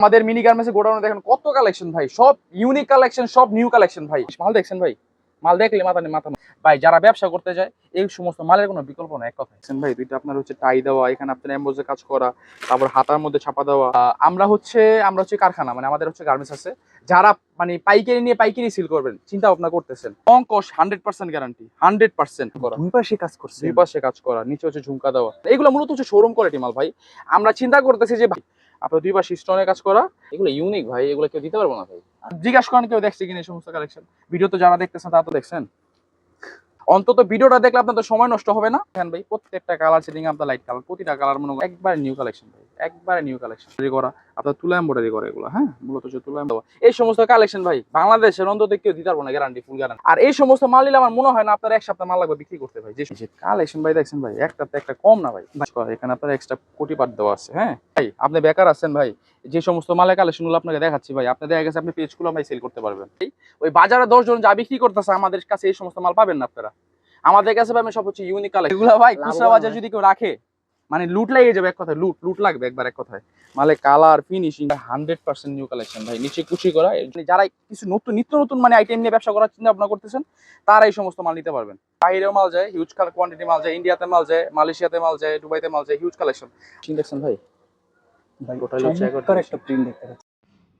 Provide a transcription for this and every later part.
আমাদের মিনি গার্মেন্টসে গোডাউনে দেখেন কত কালেকশন ভাই সব ইউনিক কালেকশন সব নিউ কালেকশন ভাই। মাল দেখছেন ভাই? মাল দেখলে মাথা নেই মাথা ভাই যারা ব্যবসা করতে যায় এই সমস্ত মালের কোনো বিকল্প না এক কথা ভাই দুইটা আপনার হচ্ছে টাই দেওয়া এখানে আপনার এম্বোজে কাজ করা তারপর হাতার মধ্যে ছাপা দেওয়া। আমরা হচ্ছে আমরা হচ্ছে কারখানা মানে আমাদের হচ্ছে গার্মেন্টস আছে। যারা মানে পাইকারি নিয়ে পাইকারি সিল করবেন চিন্তা ভাবনা করতেছেন। অঙ্কশ hundred percent guarantee hundred percent করা। দুই পাশে কাজ করছে। দুই পাশে কাজ করা নিচে হচ্ছে ঝুমকা দেওয়া। এগুলো মূলত হচ্ছে শোরুম কোয়ালিটি মাল ভাই। আমরা চিন্তা করতেছি যে ভাই আপনার দুই পাশে স্টোনের কাজ করা, এগুলো ইউনিক ভাই, এগুলো কেউ দিতে পারব না ভাই। জিজ্ঞাসা করেন কেউ দেখছে কিনা এই সমস্ত কালেকশন ভিডিও তো যারা দেখতেছেন, তারা তো দেখছেন। অন্তত ভিডিওটা দেখলে আপনাদের সময় নষ্ট হবে না। হ্যাঁ ভাই, প্রত্যেকটা কালার সেটিং আপনার লাইট কালার প্রতিটা কালার মনে একবারে নিউ কালেকশন ভাই, একবারে নিউ কালেকশন করা। আপনার তুলা এম্বয়ডারি করা এগুলো হ্যাঁ? মূলত হচ্ছে তুলা এই সমস্ত কালেকশন ভাই বাংলাদেশের অন্তত কেউ দিতে পারব না গ্যারান্টি ফুল গ্যারান্টি আর এই সমস্ত মাল নিলে আমার মনে হয় না আপনার এক সপ্তাহ মাল লাগবে বিক্রি করতে ভাই। যে কালেকশন ভাই দেখছেন ভাই একটা তো একটা কম না ভাই। এখানে আপনার এক্সট্রা কোটি পাট দেওয়া আছে হ্যাঁ? ভাই আপনি বেকার আছেন ভাই যে সমস্ত মালের কালেকশনগুলো আপনাকে দেখাচ্ছি ভাই আপনি দেখা গেছে আপনি পেজগুলো ভাই সেল করতে পারবেন। ওই বাজারে দশ জন যা বিক্রি করতেছে আমাদের কাছে এই সমস্ত মাল পাবেন না আপনারা। আমাদের কাছে পাবেন সব হচ্ছে ইউনিক কালেকশন এগুলো ভাই খুচরা বাজার যদি কেউ রাখে মানে লুট লাগিয়ে যাবে এক কথায় লুট লুট লাগবে একবার এক কথায়। মানে colour finishing hundred percent new collection ভাই নিচে কুচি করা যারা কিছু নতুন নিত্য নতুন মানে আইটেম নিয়ে ব্যবসা করার চিন্তা ভাবনা করতেছেন তারা এই সমস্ত মাল নিতে পারবেন। বাইরেও মাল যায় হিউজ কোয়ান্টিটি মাল যায় ইন্ডিয়াতে মাল যায় মালয়েশিয়াতে মাল যায় দুবাইতে মাল যায় হিউজ কালেকশন দেখছেন ভাই? ভাই ওটা হচ্ছে একটা প্রিন্ট দেখতে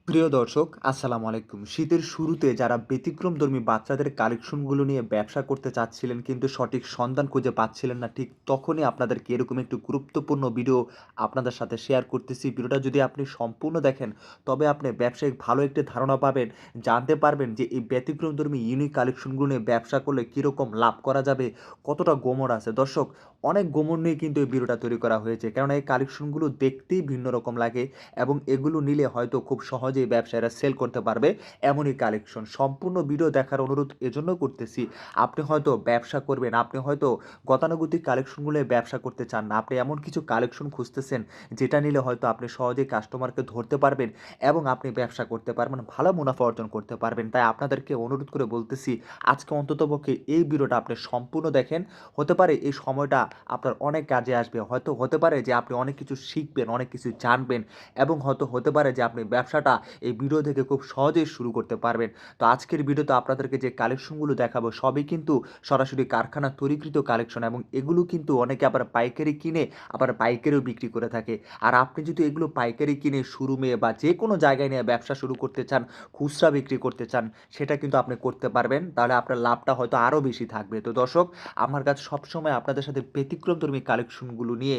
প্রিয় দর্শক, আসসালামু আলাইকুম। শীতের শুরুতে যারা ব্যতিক্রমধর্মী বাচ্চাদের কালেকশনগুলো নিয়ে ব্যবসা করতে চাচ্ছিলেন কিন্তু সঠিক সন্ধান খুঁজে পাচ্ছিলেন না, ঠিক তখনই আপনাদেরকে এরকম একটু গুরুত্বপূর্ণ ভিডিও আপনাদের সাথে শেয়ার করতেছি। ভিডিওটা যদি আপনি সম্পূর্ণ দেখেন, তবে আপনি ব্যবসায়িক ভালো একটি ধারণা পাবেন, জানতে পারবেন যে এই ব্যতিক্রমধর্মী ইউনিক কালেকশনগুলো নিয়ে ব্যবসা করলে কীরকম লাভ করা যাবে, কতটা গোমর আছে। দর্শক অনেক গোমর নিয়ে কিন্তু এই ভিডিওটা তৈরি করা হয়েছে। কারণ এই কালেকশনগুলো দেখতেই ভিন্ন রকম লাগে এবং এগুলো নিলে হয়তো খুব সহজেই ব্যবসায়ীরা সেল করতে পারবে এমনই কালেকশন। সম্পূর্ণ ভিডিও দেখার অনুরোধ এজন্য করতেছি। আপনি হয়তো ব্যবসা করবেন, আপনি হয়তো গতানুগতিক কালেকশনগুলো ব্যবসা করতে চান না, আপনি এমন কিছু কালেকশন খুঁজতেছেন যেটা নিলে হয়তো আপনি সহজেই কাস্টমারকে ধরতে পারবেন এবং আপনি ব্যবসা করতে পারবেন, ভালো মুনাফা অর্জন করতে পারবেন। তাই আপনাদেরকে অনুরোধ করে বলতেছি, আজকে অন্ততপক্ষে এই ভিডিওটা আপনি সম্পূর্ণ দেখেন। হতে পারে এই সময়টা আপনার অনেক কাজে আসবে। হয়তো হতে পারে যে আপনি অনেক কিছু শিখবেন, অনেক কিছু জানবেন এবং হয়তো হতে পারে যে আপনি ব্যবসাটা এই ভিডিও থেকে খুব সহজেই শুরু করতে পারবেন। তো আজকের ভিডিওতে আপনাদেরকে যে কালেকশনগুলো দেখাবো, সবই কিন্তু সরাসরি কারখানা তৈরিকৃত কালেকশন এবং এগুলো কিন্তু অনেকে আবার পাইকারি কিনে, আবার পাইকারিও বিক্রি করে থাকে। আর আপনি যদি এগুলো পাইকারি কিনে শোরুমে বা যে কোনো জায়গায় নিয়ে ব্যবসা শুরু করতে চান, খুচরা বিক্রি করতে চান, সেটা কিন্তু আপনি করতে পারবেন। তাহলে আপনার লাভটা হয়তো আরও বেশি থাকবে। তো দর্শক, আমার কাছে সবসময় আপনাদের সাথে ব্যতিক্রমধর্মী কালেকশনগুলো নিয়ে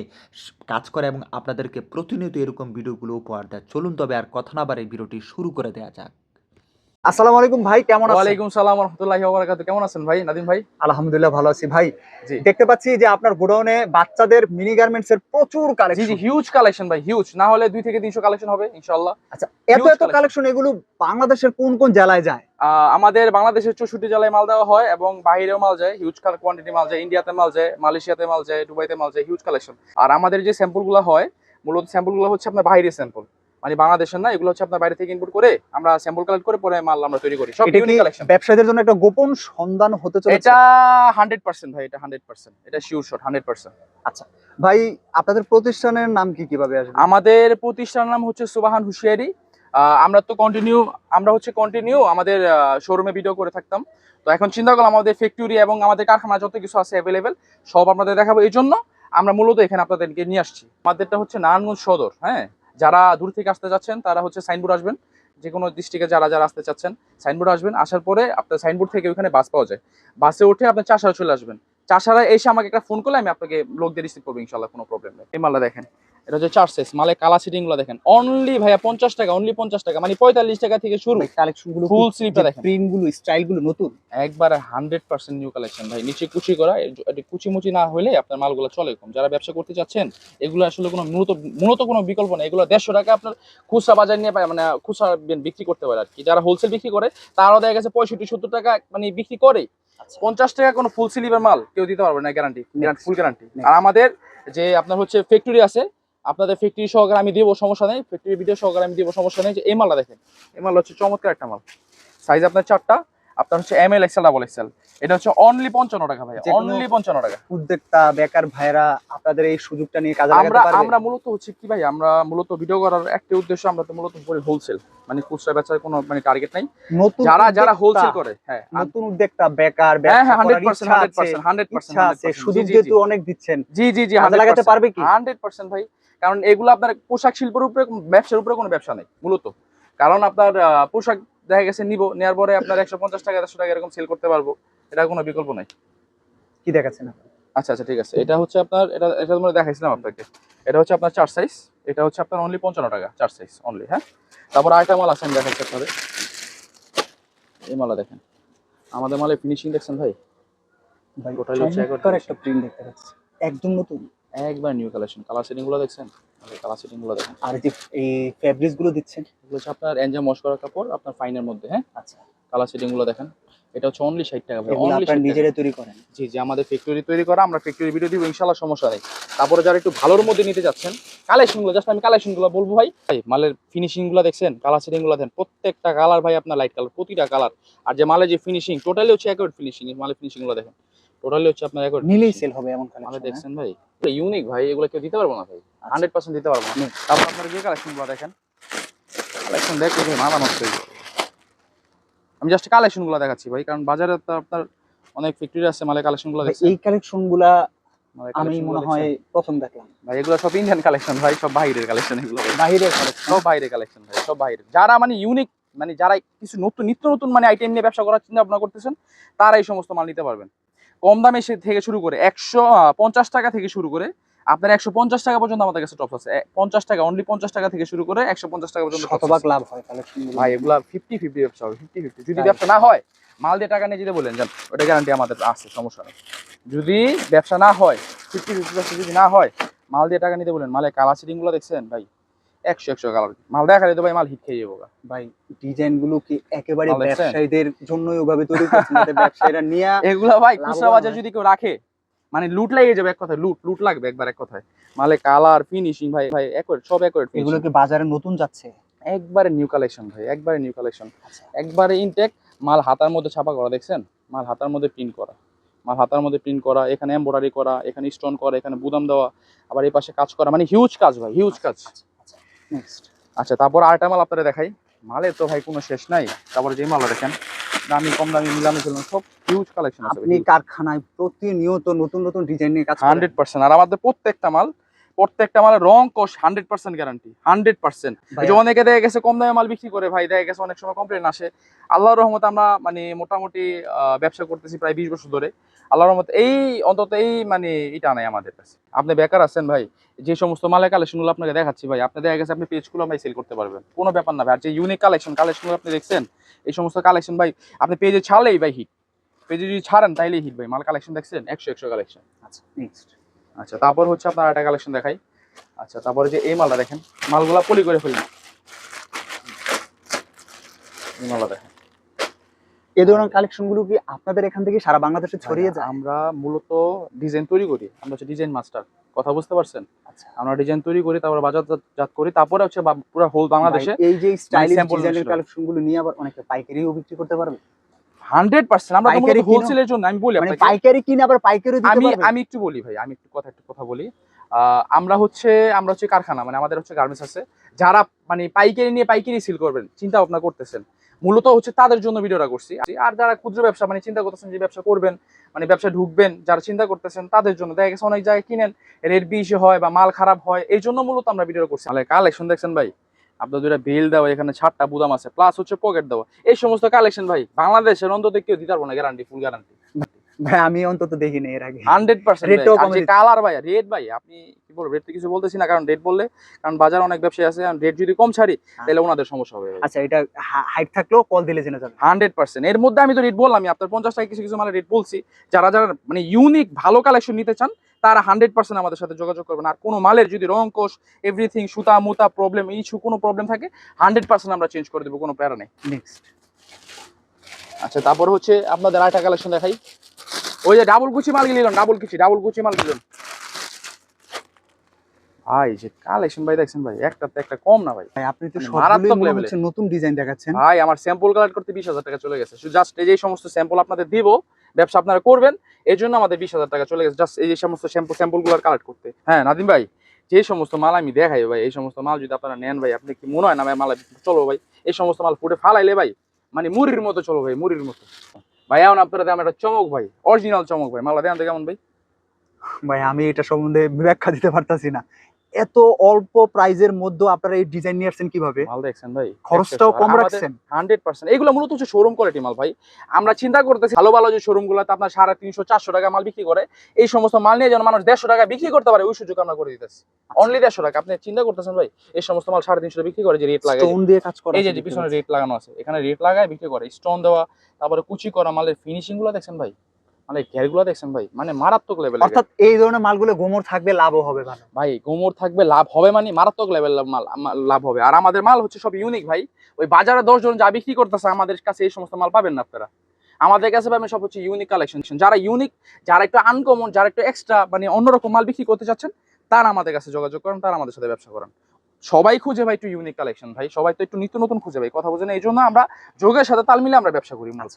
কাজ করে এবং আপনাদেরকে প্রতিনিয়ত এরকম ভিডিওগুলো উপহার দেয়। চলুন তবে আর কথা না বারে ভিডিওটি শুরু করে দেওয়া যাক। আসসালামু আলাইকুম ভাই কেমন আছেন? ওয়ালাইকুম সালাম রহমতুল্লাহি ওয়া কেমন আছেন ভাই নাদিম ভাই? আলহামদুলিল্লাহ ভালো আছি ভাই। দেখতে পাচ্ছি যে আপনার গোডাউনে বাচ্চাদের মিনি গার্মেন্টস এর প্রচুর জি জি হিউজ কালেকশন ভাই হিউজ না হলে দুই থেকে তিনশো কালেকশন হবে ইনশাল্লাহ আচ্ছা এত এত কালেকশন এগুলো বাংলাদেশের কোন কোন জেলায় যায়? আহ, আমাদের বাংলাদেশের চৌষট্টি জেলায় মাল দেওয়া হয় এবং বাইরেও মাল যায়। হিউজ কোয়ান্টিটি মাল যায় ইন্ডিয়াতে মাল যায় মালয়েশিয়াতে মাল যায় দুবাইতে মাল যায় হিউজ কালেকশন আর আমাদের যে স্যাম্পলগুলো হয় মূলত স্যাম্পলগুলো হচ্ছে আপনার বাইরের স্যাম্পল মানে বাংলাদেশের না এগুলো হচ্ছে আপনার বাইরে থেকে ইনপুট করে আমরা স্যাম্পল কালেক্ট করে পরে মাল আমরা তৈরি করি। সব ইউনিক কালেকশন ব্যবসায়ীদের জন্য একটা গোপন সন্ধান হতে চলেছে? এটা হান্ড্রেড পার্সেন্ট ভাই এটা হান্ড্রেড পার্সেন্ট এটা শিওর শট হান্ড্রেড পার্সেন্ট ভাই আপনাদের প্রতিষ্ঠানের নাম কি কীভাবে আসবে? আমাদের প্রতিষ্ঠানের নাম হচ্ছে সুবাহান হুশিয়ারি। আমরা তো কন্টিনিউ আমরা হচ্ছে কন্টিনিউ আমাদের শোরুমে ভিডিও করে থাকতাম। তো এখন চিন্তা করলাম আমাদের ফ্যাক্টরি এবং আমাদের কারখানা যত কিছু আছে অ্যাভেলেবেল সব আপনাদের দেখাবো। এই জন্য আমরা মূলত এখানে আপনাদেরকে নিয়ে আসছি। আমাদেরটা হচ্ছে নারায়ণগঞ্জ সদর হ্যাঁ? যারা দূর থেকে আসতে যাচ্ছেন, তারা হচ্ছে সাইনবোর্ড আসবেন। যে কোনো ডিস্ট্রিক্টে যারা যারা আসতে চাচ্ছেন, সাইনবোর্ড আসবেন। আসার পরে আপনার সাইনবোর্ড থেকে ওইখানে বাস পাওয়া যায়। বাসে উঠে আপনার চাষারা চলে আসবেন। চাষারা এসে আমাকে একটা ফোন করলে আমি আপনাকে লোকদের রিসিভ করব ইনশাল্লাহ কোনো প্রবলেম নেই। এই মালটা দেখেন। এটা হচ্ছে চার সাইজ মালে কালা সিটিংগুলো দেখেন। অনলি ভাইয়া পঞ্চাশ টাকা অনলি পঞ্চাশ টাকা মানে পঁয়তাল্লিশ টাকা থেকে শুরু। কালেকশনগুলো ফুল স্লিপটা দেখেন। প্রিন্টগুলো স্টাইলগুলো নতুন। একবারে হান্ড্রেড পার্সেন্ট নিউ কালেকশন ভাই নিচে কুচি করা কুচি মুচি না হলে আপনার মালগুলো চলে কম যারা ব্যবসা করতে চাচ্ছেন এগুলো আসলে কোনো মূলত মূলত কোনো বিকল্প নেই। এগুলো দেড়শো টাকা আপনার খুচরা বাজার নিয়ে পায় মানে খুচরা বিক্রি করতে পারে আর কি। যারা হোলসেল বিক্রি করে তারাও দেখা গেছে পঁয়ষট্টি সত্তর টাকা মানে বিক্রি করে আচ্ছা। পঞ্চাশ টাকা কোনো ফুল স্লিপের মাল কেউ দিতে পারবে না গ্যারান্টি ফুল গ্যারান্টি আর আমাদের যে আপনার হচ্ছে ফ্যাক্টরি আছে আপনাদের ফ্যাক্টরি সহকারে আমি দেবো সমস্যা নেই। ফ্যাক্টরি ভিডিও সহকারে আমি দেবো সমস্যা নেই। যে এই মালটা দেখেন এই মাল হচ্ছে চমৎকার একটা মাল। সাইজ আপনার চারটা আপনার হচ্ছে M L XL double XL এটা হচ্ছে অনলি পঞ্চান্ন টাকা ভাই অনলি পঞ্চান্ন টাকা। উদ্যোক্তা বেকার ভাইরা আপনাদের এই সুযোগটা নিয়ে কাজে আমরা আমরা মূলত হচ্ছে কি ভাই আমরা মূলত ভিডিও করার একটা উদ্দেশ্য আমরা তো মূলত করি হোলসেল মানে খুচরা বেচার কোনো মানে টার্গেট নাই। নতুন যারা যারা হোলসেল করে হ্যাঁ নতুন উদ্যোক্তা বেকার হ্যাঁ ব্যবসা হ্যাঁ হান্ড্রেড করার পার্সেন্ট ইচ্ছা হান্ড্রেড আছে পার্সেন্ট হান্ড্রেড ইচ্ছা আছে সুযোগ যেহেতু অনেক দিচ্ছেন। জি জি জি লাগাতে পারবে কি? হান্ড্রেড পার্সেন্ট ভাই। কারণ এগুলো আপনার পোশাক শিল্পের উপরে ব্যবসার উপরে কোনো ব্যবসা নেই মূলত। কারণ আপনার পোশাক দেখা গেছে নিব নেওয়ার পরে আপনার একশো পঞ্চাশ টাকা দেড়শো টাকা এরকম সেল করতে পারব এটা কোনো বিকল্প নাই। কি দেখাচ্ছেন? আচ্ছা আচ্ছা ঠিক আছে। এটা হচ্ছে আপনার এটা এটা মানে দেখাইছিলাম আপনাকে। এটা হচ্ছে আপনার চার সাইজ এটা হচ্ছে আপনার অনলি পঞ্চান্ন টাকা চার সাইজ অনলি হ্যাঁ? তারপর আরেকটা মাল আছে আমি দেখাচ্ছি আপনাদের। এই মালা দেখেন। আমাদের মালে ফিনিশিং দেখছেন ভাই? ভাই হচ্ছে চমৎকার একটা প্রিন্ট দেখতে পাচ্ছি। একদম নতুন। একবার নিউ কালেকশন কালার সেটিংগুলো দেখছেন? কালার সেটিংগুলো দেখেন। আর যে এই ফেব্রিক্সগুলো দিচ্ছেন? এগুলো হচ্ছে আপনার এনজাম ওয়াশ করা কাপড় আপনার ফাইনের মধ্যে হ্যাঁ? আচ্ছা। কালার সেটিংগুলো দেখেন। এটা হচ্ছে অনলি ষাট টাকা ভাই আপনারা নিজেরাই তৈরি করেন। জি জি আমাদের ফ্যাক্টরি তৈরি করা আমরা ফ্যাক্টরি ভিডিও দিব ইনশাল্লাহ সমস্যা নেই। তারপরে যারা একটু ভালোর মধ্যে নিতে যাচ্ছেন কালেকশনগুলো জাস্ট আমি কালেকশনগুলো বলব ভাই। মালের ফিনিশিংগুলো দেখছেন কালার সেটিংগুলো দেখেন প্রত্যেকটা কালার ভাই আপনার লাইট কালার প্রতিটা কালার আর যে মালের যে ফিনিশিং টোটালি হচ্ছে একবার ফিনিশিং মালের ফিনিশিংগুলো দেখেন। টোটালি হচ্ছে আপনার একবার নিলেই সেল হবে এমন মালে কালেকশন দেখছেন ভাই ইউনিক ভাই এগুলো কেউ দিতে পারব না ভাই? হান্ড্রেড পার্সেন্ট দিতে পারব না। তারপর আপনার যে কালেকশনগুলো দেখেন। কালেকশন দেখলে ভাই মাথা নষ্ট হয়ে আমি জাস্ট কালেকশনগুলো দেখাচ্ছি ভাই কারণ বাজারে তো আপনার অনেক ফ্যাক্টরি আছে মালের কালেকশনগুলো দেখছেন। এই কালেকশনগুলা আমি মনে হয় প্রথম দেখলাম। ভাই এগুলো সব ইন্ডিয়ান কালেকশন ভাই সব বাইরের কালেকশন এগুলো ভাই। বাহিরের কালেকশন সব বাইরের কালেকশন ভাই সব বাইরের। যারা মানে ইউনিক মানে যারা কিছু নতুন নিত্য নতুন মানে আইটেম নিয়ে ব্যবসা করার চিন্তা ভাবনা করতেছেন তারা এই সমস্ত মাল নিতে পারবেন। কম দামে সে থেকে শুরু করে একশো পঞ্চাশ টাকা থেকে শুরু করে আপনার একশো পঞ্চাশ টাকা পর্যন্ত আমাদের কাছে টপ আছে। পঞ্চাশ টাকা অনলি পঞ্চাশ টাকা থেকে শুরু করে একশো পঞ্চাশ টাকা পর্যন্ত শতভাগ লাভ হয় ভাই এগুলা ফিফটি ফিফটি ব্যবসা হবে ফিফটি ফিফটি যদি ব্যবসা না হয় মাল দিয়ে টাকা নিয়ে যদি বলেন যান ওটা গ্যারান্টি আমাদের আছে সমস্যা নেই। যদি ব্যবসা না হয় ফিফটি ফিফটি ব্যবসা যদি না হয় মাল দিয়ে টাকা নিতে বলেন মালে কালার সেটিংগুলো দেখছেন ভাই? একশো একশো কালার মাল দেখা দিতে ভাই মাল হিট খেয়ে যাব ভাই ডিজাইনগুলো কি একেবারে ব্যবসায়ীদের জন্যই ওভাবে তৈরি করছেন? ব্যবসায়ীরা নিয়ে এগুলা ভাই খুচরা বাজার যদি কেউ রাখে মানে লুট লাগিয়ে যাবে এক কথায় লুট লুট লাগবে একবার এক কথায়। মালে কালার ফিনিশিং ভাই ভাই একবার সব একবার এগুলো কি বাজারে নতুন যাচ্ছে? একবারে নিউ কালেকশন ভাই একবারে নিউ কালেকশন আচ্ছা। একবারে ইনটেক মাল হাতার মধ্যে ছাপা করা দেখছেন? মাল হাতার মধ্যে প্রিন্ট করা। মাল হাতার মধ্যে প্রিন্ট করা এখানে এমব্রয়ডারি করা এখানে স্টোন করা এখানে বুদাম দেওয়া আবার এই পাশে কাজ করা মানে হিউজ কাজ ভাই হিউজ কাজ। নেক্সট আচ্ছা তারপর আরেকটা মাল আপনারা দেখাই। মালের তো ভাই কোনো শেষ নাই। তারপরে যে মাল দেখেন দামি কম দামি মিলামি চলুন সব হিউজ কালেকশন আছে আপনি কারখানায় প্রতিনিয়ত নতুন নতুন ডিজাইন নিয়ে কাজ করেন। হান্ড্রেড পার্সেন্ট আর আমাদের প্রত্যেকটা মাল প্রত্যেকটা মালের রং কোষ hundred percent guarantee hundred percent যে অনেকে দেখা গেছে কম দামে মাল বিক্রি করে ভাই দেখা গেছে অনেক সময় কমপ্লেন আসে। আল্লাহর রহমত আমরা মানে মোটামুটি ব্যবসা করতেছি প্রায় বিশ বছর ধরে। আল্লাহর রহমত এই অন্তত এই মানে এটা নাই আমাদের কাছে। আপনি বেকার আছেন ভাই যে সমস্ত মালের কালেকশনগুলো আপনাকে দেখাচ্ছি ভাই আপনি দেখা গেছে আপনি পেজগুলো ভাই সেল করতে পারবেন। কোনো ব্যাপার না ভাই আর যে ইউনিক কালেকশন কালেকশনগুলো আপনি দেখছেন এই সমস্ত কালেকশন ভাই আপনি পেজে ছাড়লেই ভাই হিট পেজে যদি ছাড়েন তাইলেই হিট ভাই। মাল কালেকশন দেখছেন একশো একশো কালেকশন আচ্ছা নেক্সট আচ্ছা তারপর হচ্ছে আপনার একটা কালেকশন দেখাই। আচ্ছা তারপরে যে এই মালটা দেখেন মালগুলা পলি করে ফেলবেন এই মালটা দেখেন। এই ধরনের কালেকশনগুলো কি আপনাদের এখান থেকে সারা বাংলাদেশে ছড়িয়ে যায়? আমরা মূলত ডিজাইন তৈরি করি। আমরা হচ্ছে ডিজাইন মাস্টার কথা বুঝতে পারছেন? আচ্ছা। আমরা ডিজাইন তৈরি করি তারপরে বাজার জাত করি তারপরে হচ্ছে পুরো হোল বাংলাদেশে এই যে স্টাইলিশ ডিজাইনের অনুসারে। কালেকশনগুলো নিয়ে আবার অনেকে পাইকারিও বিক্রি করতে পারবে? Hundred percent. আমরা পাইকারি হোলসেলের জন্য আমি বলি মানে পাইকারি কিনে আবার পাইকারিও আমি আমি একটু বলি ভাই আমি একটু কথা একটু কথা বলি। আমরা হচ্ছে আমরা হচ্ছে কারখানা মানে আমাদের হচ্ছে গার্মেন্টস আছে। যারা মানে পাইকারি নিয়ে পাইকারি সিল করবেন চিন্তা ভাবনা করতেছেন। মূলত হচ্ছে তাদের জন্য ভিডিওটা করছি। আর যারা ক্ষুদ্র ব্যবসা মানে চিন্তা করতেছেন যে ব্যবসা করবেন মানে ব্যবসা ঢুকবেন যারা চিন্তা করতেছেন তাদের জন্য দেখা গেছে অনেক জায়গায় কিনেন রেট বেশি হয় বা মাল খারাপ হয় এই জন্য মূলত আমরা ভিডিও করছি। কালেকশন দেখছেন ভাই? আপনার দুইটা বেল দেওয়া এখানে ছাড়টা বুদাম আছে প্লাস হচ্ছে পকেট দেওয়া। এই সমস্ত কালেকশন ভাই বাংলাদেশের অন্তত কেউ দিতে পারব না গ্যারান্টি ফুল গ্যারান্টি ভাই আমি অন্তত দেখিনি এর আগে। Hundred percent. কালার ভাই রেড ভাই আপনি কি বলব রেট কিছু বলতেছি না কারণ রেট বললে কারণ বাজার অনেক ব্যবসায়ী আছে রেট যদি কম ছাড়ি তাহলে ওনাদের সমস্যা হবে। আচ্ছা এটা হাইট থাকলেও কল দিলে জেনে যাবে। Hundred percent. এর মধ্যে আমি তো রেট বললাম আপনার পঞ্চাশ টাকা কিছু কিছু মানে রেট বলছি। যারা যারা মানে ইউনিক ভালো কালেকশন নিতে চান তারা হান্ড্রেড পার্সেন্ট আমাদের সাথে যোগাযোগ করবেন। আর কোনো মালের যদি রং কোষ এভরিথিং সুতা মুতা প্রবলেম ইস্যু কোনো প্রবলেম থাকে হান্ড্রেড পার্সেন্ট আমরা চেঞ্জ করে দেবো কোনো প্যারা নেই। নেক্সট আচ্ছা তারপর হচ্ছে আপনাদের আরেকটা কালেকশন দেখাই। ওই যে ডাবল কুচি মাল গিলিলেন ডাবল কুচি ডাবল কুচি মাল গিলেন ভাই যে কালেকশন ভাই দেখছেন ভাই একটা একটা কম না ভাই। আপনি তো মানে মারাত্মক হচ্ছে নতুন ডিজাইন দেখাচ্ছেন। ভাই আমার স্যাম্পল কালেক্ট করতে বিশ হাজার টাকা চলে গেছে। জাস্ট এই যে সমস্ত স্যাম্পল আপনাদের দিব ব্যবসা আপনারা করবেন এই জন্য আমাদের বিশ হাজার টাকা চলে গেছে। জাস্ট এই যে সমস্ত স্যাম্পলগুলো কালেক্ট করতে। হ্যাঁ নাদিম ভাই যে সমস্ত মাল আমি দেখাই ভাই এই সমস্ত মাল যদি আপনারা নেন ভাই আপনি কি মনে হয় না ভাই মাল চলো ভাই? এই সমস্ত মাল ফুটে ফালাইলে ভাই মানে মুড়ির মতো চলো ভাই মুড়ির মতো। ভাই এখন আপনারা একটা চমক ভাই অরিজিনাল চমক ভাই। মালা দেন তো কেমন ভাই? ভাই আমি এটা সম্বন্ধে ব্যাখ্যা দিতে পারতাছি না। এত অল্প প্রাইজের মধ্যে আপনারা এই ডিজাইন নিয়ে আসছেন কীভাবে? মাল দেখছেন ভাই খরচটাও কম রাখছেন? হান্ড্রেড পার্সেন্ট এগুলো মূলত হচ্ছে শোরুম কোয়ালিটি মাল ভাই। আমরা চিন্তা করতেছি ভালো ভালো যে শোরুম গুলোতে আপনার সাড়ে তিনশো চারশো টাকা মাল বিক্রি করে এই সমস্ত মাল নিয়ে যেন মানুষ দেড়শো টাকা বিক্রি করতে পারে ওই সুযোগ আমরা করে দিতেছি। অনলি দেড়শো টাকা। আপনি চিন্তা করতেছেন ভাই এই সমস্ত মাল সাড়ে তিনশো বিক্রি করে যে রেট লাগে স্টোন দিয়ে কাজ করা এই যে পিছনে রেট লাগানো আছে এখানে রেট লাগায় বিক্রি করে। স্টোন দেওয়া তারপরে কুচি করা মালের ফিনিশিংগুলো দেখছেন ভাই? মানে ঘেরগুলো দেখছেন ভাই? মানে মারাত্মক লেভেল অর্থাৎ এই ধরনের মালগুলো গোমর থাকবে লাভও হবে ভাই গোমর থাকবে লাভ হবে মানে মারাত্মক লেভেল মাল লাভ হবে। আর আমাদের মাল হচ্ছে সব ইউনিক ভাই। ওই বাজারে দশ জন যা বিক্রি করতেছে আমাদের কাছে এই সমস্ত মাল পাবেন না আপনারা। আমাদের কাছে পাবেন সব হচ্ছে ইউনিক কালেকশন যারা ইউনিক যারা একটু আনকমন যারা একটু এক্সট্রা মানে অন্যরকম মাল বিক্রি করতে চাচ্ছেন তারা আমাদের কাছে যোগাযোগ করেন তারা আমাদের সাথে ব্যবসা করেন। সবাই খুঁজে ভাই একটু ইউনিক কালেকশন ভাই। সবাই তো একটু নিত্য নতুন খুঁজে ভাই কথা বোঝেন। এই জন্য আমরা যোগের সাথে তাল মিলে আমরা ব্যবসা করি মাল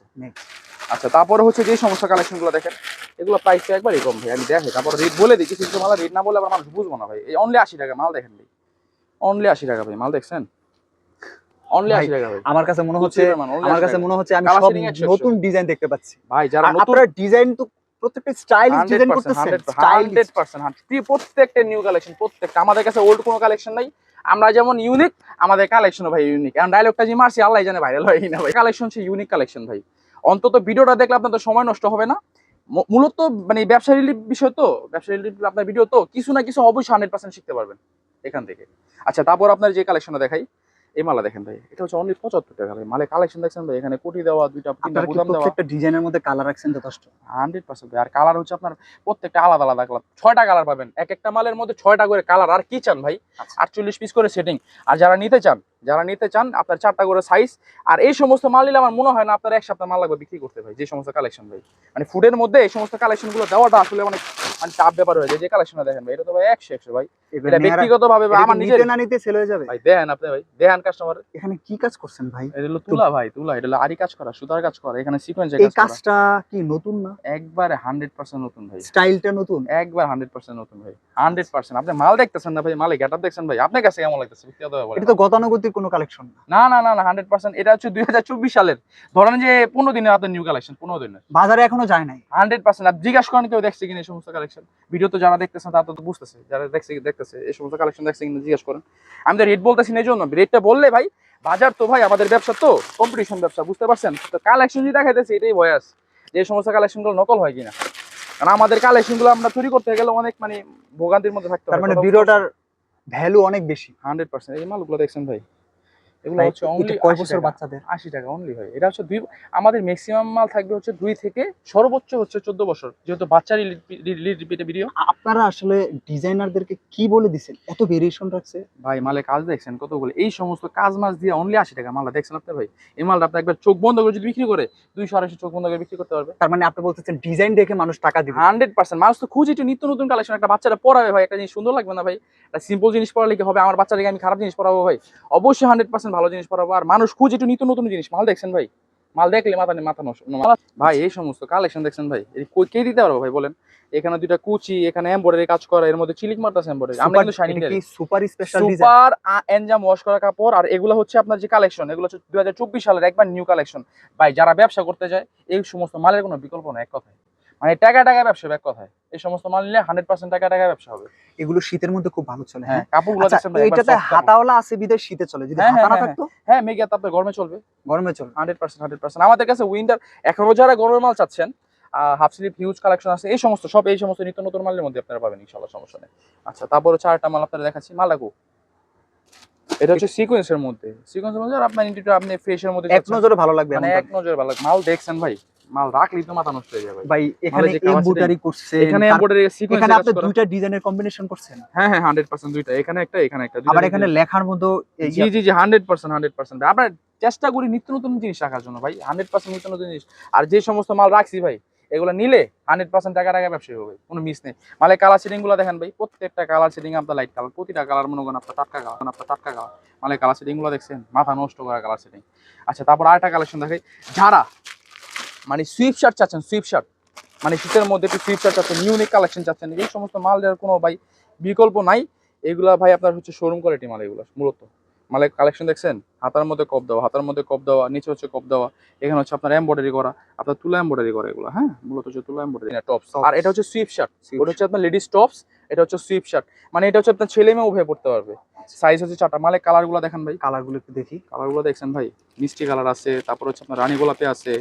আচ্ছা তারপরে হচ্ছে যে সমস্ত কালেকশনগুলো দেখেন এগুলো প্রাইসটা একবারই কম ভাই। আমি দেখে তারপরে রেট বলে দিই কিছু মাল রেট না বলে আবার মানুষ বুঝব না ভাই। এই অনলি আশি টাকা মাল দেখেন ভাই। অনলি আশি টাকা ভাই মাল দেখছেন? অনলি টাকা ভাই। আমার কাছে মনে হচ্ছে আমার কাছে মনে হচ্ছে আমি সব। নতুন ডিজাইন দেখতে পাচ্ছি। ভাই যারা আপনারা ডিজাইন তো প্রত্যেকটা স্টাইলিশ ডিজাইন করতেছেন। হান্ড্রেড পার্সেন্ট প্রত্যেকটা নিউ কালেকশন প্রত্যেকটা। আমাদের কাছে ওল্ড কোনো কালেকশন নাই। আমরা যেমন ইউনিক আমাদের কালেকশন ভাই ইউনিক এখন ডায়লগটা যে মারছি, আল্লাহ জানে ভাইরাল হয় না ভাই। কালেকশন সে ইউনিক কালেকশন ভাই। অন্তত ভিডিওটা দেখলে আপনাদের সময় নষ্ট হবে না। মূলত মানে ব্যবসা রিলিফ বিষয় তো, ব্যবসা রিলিফ আপনার ভিডিও তো, কিছু না কিছু অবশ্যই হান্ড্রেড পার্সেন্ট শিখতে পারবেন এখান থেকে। আচ্ছা তারপর আপনার যে কালেকশনটা দেখাই। এই মালা দেখেন ভাই এটা হচ্ছে অনলি পঁচাত্তর টাকা ভাই। মালে কালেকশন দেখছেন ভাই এখানে কোটি দেওয়া দুইটা তিনটা বুদাম দেওয়া। প্রত্যেকটা ডিজাইনের মধ্যে কালার রাখছেন যথেষ্ট? হান্ড্রেড পার্সেন্ট আর কালার হচ্ছে আপনার প্রত্যেকটা আলাদা আলাদা কালার ছয়টা কালার পাবেন এক একটা মালের মধ্যে ছয়টা করে কালার আর কি চান ভাই? আচ্ছা। আটচল্লিশ পিস করে সেটিং আর যারা নিতে চান যারা নিতে চান আপনার চারটা করে সাইজ আর এই সমস্ত মাল নিলে আমার মনে হয় না আপনার এক সপ্তাহ মাল লাগবে বিক্রি করতে ভাই যে সমস্ত কালেকশন ভাই। মানে ফুডের মধ্যে এই সমস্ত কালেকশনগুলো দেওয়াটা আসলে অনেক মানে চাপ ব্যাপার হয়ে যায়। যে কালেকশনটা দেখেন ভাই এটা তো ভাই একশো একশো ভাই। এটা ব্যক্তিগত ভাবে আমার নিজের না নিতে সেল হয়ে যাবে? ভাই দেখেন আপনি ভাই দেখেন কাস্টমার এখানে কি কাজ করছেন ভাই? এটা হলো তুলা ভাই তুলা এটা হলো আরি কাজ করা সুতার কাজ করা এখানে সিকোয়েন্সের এই কাজ করা। কাজটা কি নতুন না? একবারে হান্ড্রেড পার্সেন্ট নতুন ভাই। স্টাইলটা নতুন? একবার হান্ড্রেড পার্সেন্ট নতুন ভাই হান্ড্রেড পার্সেন্ট আপনি মাল দেখতেছেন না ভাই মালে গেটআপ দেখছেন ভাই আপনার কাছে কেমন লাগতেছে? ব্যক্তিগত ব্যাপার। এটা তো গতানুগতিক কোনো কালেকশন না। না না না না হান্ড্রেড পার্সেন্ট এটা হচ্ছে দুই হাজার চব্বিশ সালের। ধরেন যে পনেরো দিনের আপনার নিউ কালেকশন পনেরো দিনের। বাজারে এখনও যায় নাই। হান্ড্রেড পার্সেন্ট আপনি জিজ্ঞাসা করেন কেউ দেখছে কিনা এই সমস্ত কালেকশন ভিডিও তো যারা দেখতেছেন তারা তো বুঝতেছে যারা দেখছে দেখতেছে এই সমস্ত কালেকশন দেখছে কিনা জিজ্ঞেস করেন। আমি তো রেট বলতেছি না এই জন্য রেটটা বললে ভাই বাজার তো ভাই আমাদের ব্যবসা তো কম্পিটিশন ব্যবসা বুঝতে পারছেন? তো কালেকশন যদি দেখাইতেছে এটাই ভয়াস যে এই সমস্ত কালেকশনগুলো নকল হয় কিনা। কারণ আমাদের কালেকশনগুলো আমরা চুরি করতে গেলে অনেক মানে ভোগান্তির মধ্যে থাকতে মানে ভিডিওটার ভ্যালু অনেক বেশি। হান্ড্রেড পার্সেন্ট এই মালগুলো দেখছেন ভাই। এগুলো হচ্ছে অনলি কয় বছর বাচ্চাদের? আশি টাকা অনলি ভাই এটা হচ্ছে দুই আমাদের ম্যাক্সিমাম মাল থাকবে হচ্ছে দুই থেকে সর্বোচ্চ হচ্ছে চোদ্দ বছর যেহেতু বাচ্চা রিপিটে ভিডিও আপনারা আসলে ডিজাইনারদেরকে কি বলে দিছেন? এত ভেরিয়েশন রাখছে। ভাই মালে কাজ দেখছেন কতগুলো এই সমস্ত কাজ মাছ দিয়ে অনলি আশি টাকা মালটা দেখছেন আপনি ভাই? এই মালটা আপনি একবার চোখ বন্ধ করে যদি বিক্রি করে দুইশো আড়াইশো চোখ বন্ধ করে বিক্রি করতে পারবে। তার মানে আপনি বলতেছেন ডিজাইন দেখে মানুষ টাকা দিবে। Hundred percent. মানুষ তো খুঁজে একটু নিত্য নতুন কালেকশন একটা বাচ্চারা পড়াবে ভাই একটা জিনিস সুন্দর লাগবে না ভাই? সিম্পল জিনিস পড়ালে কি হবে আমার বাচ্চাটাকে আমি খারাপ জিনিস পড়াবো ভাই? অবশ্যই হান্ড্রেড পার্সেন্ট ভালো জিনিস পড়াবো আর মানুষ খুঁজে একটু নিত্য নতুন জিনিস। মাল দেখছেন ভাই? মাল দেখলে মাথা মাথা নষ্ট ভাই এই সমস্ত কালেকশন দেখছেন ভাই? এই কে দিতে পারব ভাই বলেন? এখানে দুইটা কুচি এখানে এমব্রয়ডারি কাজ করা এর মধ্যে চিলিক মারতেছে এমব্রয়ডারি আমরা কিন্তু শাইনিং কি super special design super enzyme wash করা কাপড় আর এগুলো হচ্ছে আপনার যে কালেকশন এগুলো হচ্ছে দুই হাজার চব্বিশ সালের একবার নিউ কালেকশন ভাই যারা ব্যবসা করতে যায় এই সমস্ত মালের কোনো বিকল্প না এক কথায়। মানে টাকা টাকা ব্যবসা এক কথায়। এই সমস্ত মাল নিলে হান্ড্রেড পার্সেন্ট টাকা টাকা ব্যবসা হবে। এগুলো শীতের মধ্যে খুব ভালো চলে হ্যাঁ হ্যাঁ? কাপড়গুলো আচ্ছা এটাতে হাতাওয়ালা আছে বিদেশ শীতে চলে যদি হ্যাঁ, হাতা না হ্যাঁ, থাকতো? হ্যাঁ। মেঘে তাপে গরমে চলবে। গরমে চলবে। হান্ড্রেড পার্সেন্ট হান্ড্রেড পার্সেন্ট আমাদের কাছে উইন্টার এখনও যারা গরমের মাল চাচ্ছেন হাফ স্লিপ হিউজ কালেকশন আছে এই সমস্ত সব এই সমস্ত নিত্য নতুন মালের মধ্যে আপনারা পাবেন ইনশাল্লাহ সমস্যা নেই। আচ্ছা তারপরে চারটা মাল আপনারা দেখাচ্ছি মাল লাগু এটা হচ্ছে সিকোয়েন্সের মধ্যে। সিকোয়েন্সের মধ্যে আপনার আপনি ফ্রেশের মধ্যে এক নজরে ভালো লাগবে মানে এক নজরে ভালো লাগবে। মাল দেখছেন ভাই? মাল রাখলেই তো মাথা নষ্ট হয়ে যাবে। ভাই এখানে এমব্রয়ডারি করছে এখানে এমব্রয়ডারি সিকোয়েন্স এখানে আপনি দুইটা ডিজাইনের কম্বিনেশন করছেন হ্যাঁ হ্যাঁ 100% দুইটা। এখানে একটা এখানে একটা আবার এখানে লেখার এই জি জি জি 100% 100% আমরা চেষ্টা করি নিত্য নতুন জিনিস রাখার জন্য ভাই। 100% নিত্য নতুন জিনিস। আর যে সমস্ত মাল রাখছি ভাই এগুলো নিলে হান্ড্রেড পার্সেন্ট টাকা টাকা ব্যবসায়ী হবে কোনো মিস নেই। মানে কালারগুলো দেখেন ভাই প্রত্যেকটা কালার সেটিং আপনার লাইট কালার প্রতিটা কালার মনে করেন আপনার টাটকা কালার আপনার টাটকা কালার মানে কালারগুলো দেখছেন মাথা নষ্ট করা কালার সেটিং আচ্ছা তারপর আরেকটা কালেকশন দেখাই। যারা মানে সুইপ শার্ট চাচ্ছেন সুইপ শার্ট মানে শীতের মধ্যে একটু সুইপ শার্ট চাচ্ছেন ইউনিক কালেকশন চাচ্ছেন। এই সমস্ত মাল দেওয়ার কোনো ভাই বিকল্প নাই। এগুলা ভাই আপনার হচ্ছে শোরুম কোয়ালিটি মাল এগুলো মূলত। মালের কালেকশন দেখছেন? হাতার মধ্যে কপ দেওয়া হাতার মধ্যে কপ দেওয়া নিচে হচ্ছে কপ দেওয়া। এখানে হচ্ছে আপনার এমব্রয়ডারি করা আপনার তুলা এমব্রয়ডারি করা এগুলো হ্যাঁ? মূলত হচ্ছে তুলা এমব্রয়ডারি টপস আর এটা হচ্ছে সুইপ শার্ট ওটা হচ্ছে আপনার লেডিস টপস এটা হচ্ছে সুইপ শার্ট মানে এটা হচ্ছে আপনার ছেলে মেয়ে উভয় পড়তে পারবে। সাইজ হচ্ছে চারটা। মালে কালারগুলো দেখেন ভাই। কালারগুলো একটু দেখি। কালারগুলো দেখছেন ভাই। মিষ্টি কালার আছে তারপর হচ্ছে আপনার রানী গোলাপে আছে।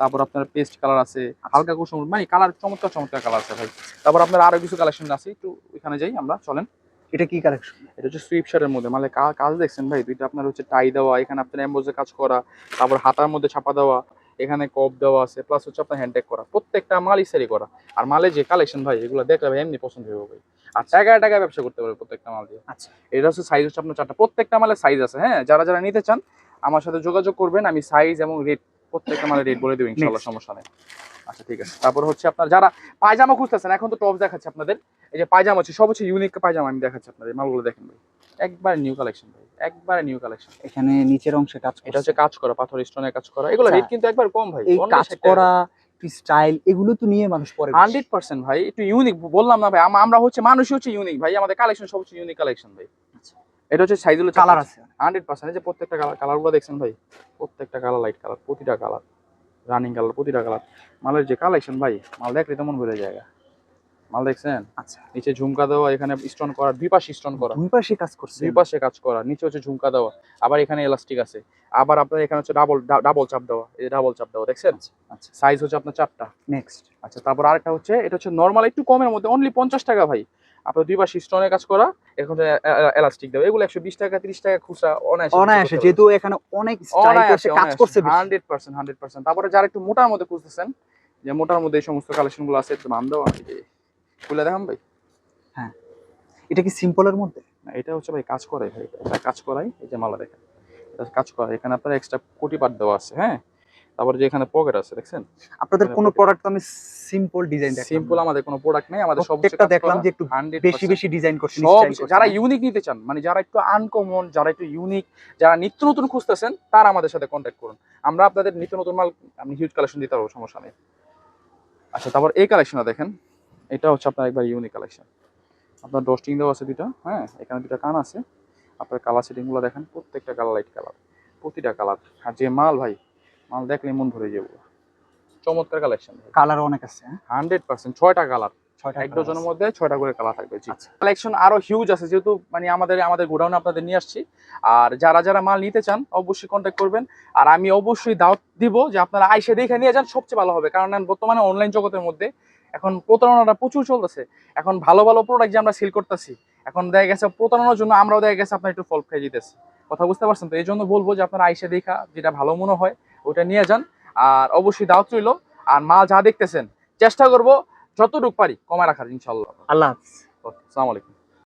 তারপর আপনার পেস্ট কালার আছে হালকা কুসুম মানে কালার চমৎকার চমৎকার কালার আছে ভাই। তারপর আপনার আরও কিছু কালেকশন আছে একটু এখানে যাই আমরা চলেন। এটা কি কালেকশন এটা হচ্ছে সুইপ শার্টের মধ্যে মানে কাজ দেখছেন ভাই দুইটা আপনার হচ্ছে টাই দেওয়া এখানে আপনার এম্বোজে কাজ করা তারপর হাতার মধ্যে ছাপা দেওয়া এখানে কপ দেওয়া আছে প্লাস হচ্ছে আপনার হ্যান্ডটেক করা প্রত্যেকটা মালই সেরি করা। আর মালে যে কালেকশন ভাই এগুলো দেখলে ভাই এমনি পছন্দ হয়ে ভাই। আর টাকায় টাকায় ব্যবসা করতে পারবে প্রত্যেকটা মাল দিয়ে। আচ্ছা। এটা হচ্ছে সাইজ হচ্ছে আপনার চারটা প্রত্যেকটা মালের সাইজ আছে হ্যাঁ যারা যারা নিতে চান আমার সাথে যোগাযোগ করবেন আমি সাইজ এবং রেট প্রত্যেকটা মালের রেট বলে দেবো ইনশাল্লাহ সমস্যা নেই। আচ্ছা ঠিক আছে। তারপর হচ্ছে আপনার যারা পায়জামা খুঁজতেছেন এখন তো টপ দেখাচ্ছে আপনাদের। এই যে পায়জামা হচ্ছে সব হচ্ছে ইউনিক পায়জামা আমি দেখাচ্ছি আপনাদের মালগুলো দেখেন ভাই। একবার নিউ কালেকশন ভাই একবারে নিউ কালেকশন এখানে নিচের অংশে কাজ এটা হচ্ছে কাজ করা পাথর স্টোনের কাজ করা। এগুলো আচ্ছা। রেট কিন্তু একবার কম ভাই এই কাজ করা স্টাইল এগুলো তো নিয়ে মানুষ পরে বেশি। হান্ড্রেড পার্সেন্ট ভাই একটু ইউনিক বললাম না ভাই আমরা হচ্ছে মানুষই হচ্ছে ইউনিক ভাই আমাদের কালেকশন সব হচ্ছে ইউনিক কালেকশন ভাই। আচ্ছা। এটা হচ্ছে সাইজগুলো কালার আছে। হান্ড্রেড পার্সেন্ট যে প্রত্যেকটা কালার কালারগুলো দেখছেন ভাই? প্রত্যেকটা কালার লাইট কালার প্রতিটা কালার রানিং কালার প্রতিটা কালার মালের যে কালেকশন ভাই মাল দেখলে তো মন ভরে জায়গা মাল দেখছেন? আচ্ছা। নিচে ঝুমকা দেওয়া এখানে স্টোন করা দুই পাশে স্টোন করা। দুই পাশে কাজ করছে দুই পাশে কাজ করা নিচে হচ্ছে ঝুমকা দেওয়া আবার এখানে এলাস্টিক আছে। আবার আপনার এখানে হচ্ছে ডাবল ডাবল চাপ দেওয়া এই ডাবল চাপ দেওয়া দেখছেন? আচ্ছা সাইজ হচ্ছে আপনার চারটা। নেক্সট আচ্ছা তারপর আরেকটা হচ্ছে এটা হচ্ছে নর্মাল একটু কমের মধ্যে অনলি পঞ্চাশ টাকা ভাই। আপনার দুই পাশে স্টোনের কাজ করা এখন এলাস্টিক দেওয়া এগুলো একশো বিশ টাকা তিরিশ টাকা খুচরা অনায়াসে অনায়াসে যেহেতু এখানে অনেক কাজ করছে হান্ড্রেড পার্সেন্ট হান্ড্রেড পার্সেন্ট। তারপরে যারা একটু মোটার মধ্যে খুঁজতেছেন যে মোটার মধ্যে এই সমস্ত কালেকশনগুলো আছে একটু নাম দেওয়া খুলে দেখাম ভাই। হ্যাঁ। এটা কি সিম্পলের মধ্যে? না, এটা হচ্ছে ভাই কাজ করাই ভাই এটা কাজ করাই এই যে মালা দেখেন কাজ করা এখানে আপনার এক্সট্রা কোটি পাট দেওয়া আছে হ্যাঁ? তারপরে যে এখানে পকেট আছে দেখছেন? আপনাদের কোনো প্রোডাক্ট আমি সিম্পল ডিজাইন দেখলাম সিম্পল আমাদের কোনো প্রোডাক্ট নাই আমাদের সব প্রত্যেকটা দেখলাম যে একটু বেশি বেশি ডিজাইন করছেন। যারা ইউনিক নিতে চান মানে যারা একটু আনকমন যারা একটু ইউনিক যারা নিত্য নতুন খুঁজতেছেন তারা আমাদের সাথে কন্ট্যাক্ট করুন। আমরা আপনাদের নিত্য নতুন মাল আমি হিউজ কালেকশন দিতে পারব সমস্যা নেই। আচ্ছা তারপর এই কালেকশনটা দেখেন। এটা হচ্ছে আপনার একবার ইউনিক কালেকশন আপনার ডস্টিং দেওয়া আছে দুইটা হ্যাঁ? এখানে দুইটা কান আছে। আপনার কালার সেটিংগুলো দেখেন প্রত্যেকটা কালার লাইট কালার প্রতিটা কালার আর যে মাল ভাই মাল দেখলে মন ভরে যাব। চমৎকার কালেকশন কালার অনেক আছে হ্যাঁ? হান্ড্রেড পার্সেন্ট ছয়টা কালার এক ডজনের মধ্যে ছয়টা করে কালার থাকবে জি। আচ্ছা। কালেকশন আরও হিউজ আছে যেহেতু মানে আমাদের আমাদের গোডাউনে আপনাদের নিয়ে আসছি। আর যারা যারা মাল নিতে চান অবশ্যই কন্ট্যাক্ট করবেন। আর আমি অবশ্যই দাওয়াত দিব যে আপনারা আইসে দেখে নিয়ে যান সবচেয়ে ভালো হবে। কারণ বর্তমানে অনলাইন জগতের মধ্যে এখন প্রতারণাটা প্রচুর চলতেছে। এখন ভালো ভালো প্রোডাক্ট যে আমরা সেল করতেছি এখন দেখা গেছে প্রতারণার জন্য আমরাও দেখা গেছে আপনার একটু ফল খেয়ে যেতেছি কথা বুঝতে পারছেন তো? এই জন্য বলব যে আপনারা আইসে দেখা যেটা ভালো মনে হয় ওটা নিয়ে যান। আর অবশ্যই দাওয়াত রইল। আর মা যা দেখতেছেন চেষ্টা করব যতটুকু পারি কমায় রাখার ইনশাল্লাহ আল্লাহ হাফিজ। ওকে আসসালামু আলাইকুম।